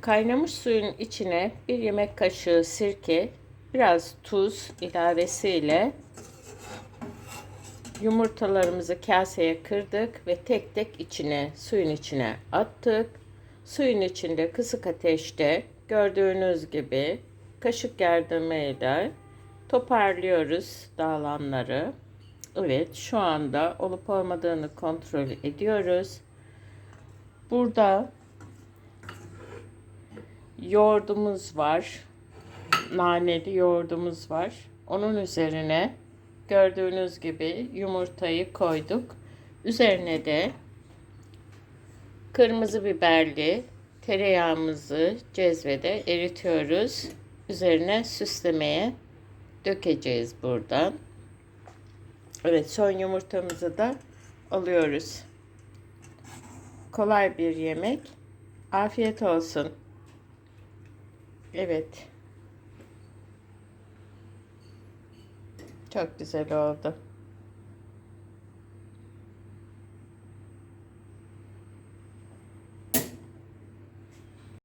kaynamış suyun içine bir yemek kaşığı sirke, biraz tuz ilavesiyle yumurtalarımızı kaseye kırdık ve tek tek içine, suyun içine attık. Suyun içinde kısık ateşte gördüğünüz gibi kaşık yardımıyla toparlıyoruz dağılanları. Evet, şu anda olup olmadığını kontrol ediyoruz. Burada yoğurdumuz var. Naneli yoğurdumuz var. Onun üzerine gördüğünüz gibi yumurtayı koyduk. Üzerine de kırmızı biberli tereyağımızı cezvede eritiyoruz. Üzerine süslemeye dökeceğiz buradan. Evet son yumurtamızı da alıyoruz. Kolay bir yemek. Afiyet olsun. Evet. Çok güzel oldu.